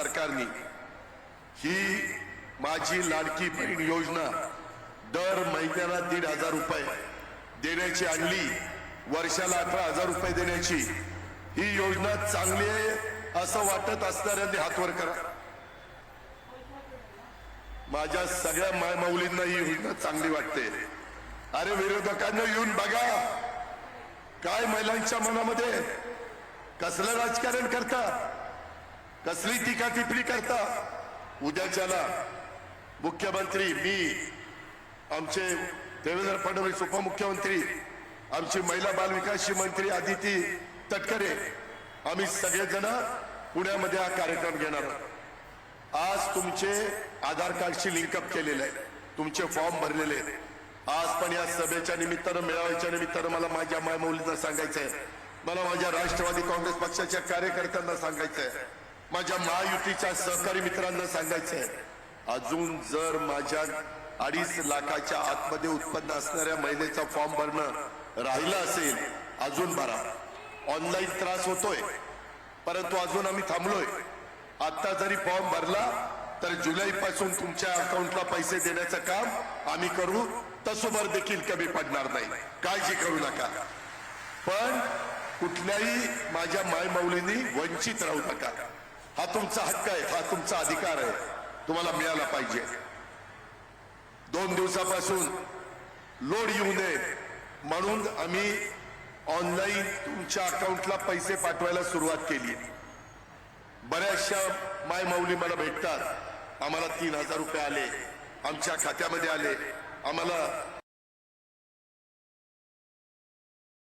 सरकारने ही माझी लाडकी बहीण योजना दर महिन्याला दीड हजार रुपये देण्याची आणली वर्षाला अठरा हजार रुपये देण्याची ही योजना चांगली आहे असं वाटत असणाऱ्यांनी हातवर करा. माझ्या सगळ्या मायमाऊलींना ही योजना चांगली वाटते. अरे विरोधकांना येऊन बघा काय महिलांच्या मनामध्ये कसलं राजकारण करता? कसली टीका टिप्पणी करता? उद्याच्याला मुख्यमंत्री मी आमचे देवेंद्र फडणवीस उपमुख्यमंत्री आमची महिला बालविकासची मंत्री आदिती तटकरे आम्ही सगळेजण पुण्यामध्ये हा कार्यक्रम घेणार आहोत. आज तुमचे आधार कार्डशी लिंकअप केलेले आहे. तुमचे फॉर्म भरलेले आहेत. आज पण या सभेच्या निमित्तानं मेळाव्याच्या निमित्तानं मला माझ्या मायमौलींना सांगायचं आहे मला माझ्या राष्ट्रवादी काँग्रेस पक्षाच्या कार्यकर्त्यांना सांगायचं आहे माझ्या महायुतीच्या सहकारी मित्रांना सांगायचं आहे अजून जर माझ्या अडीच लाखाच्या आतमध्ये उत्पन्न असणाऱ्या महिलेचा फॉर्म भरणं राहिलं असेल अजून भरा. ऑनलाईन त्रास होतोय परंतु अजून आम्ही थांबलोय. आता जरी फॉर्म भरला तर जुलै पासून तुमच्या अकाउंटला पैसे देण्याचं काम आम्ही करू. तसोबर देखील कमी पडणार नाही. काळजी करू नका. पण कुठल्याही माझ्या मायमौलींनी वंचित राहू नका. तुमचा हक्क आहे हा तुमचा अधिकार आहे. तुम्हाला मिळाला पाहिजे. दोन दिवसापासून लोड येऊ नये. म्हणून आम्ही ऑनलाईन तुमच्या अकाउंटला पैसे पाठवायला सुरुवात केली. बऱ्याचशा माय माऊली मला भेटतात. आम्हाला तीन हजार रुपये आले. आमच्या खात्यामध्ये आले. आम्हाला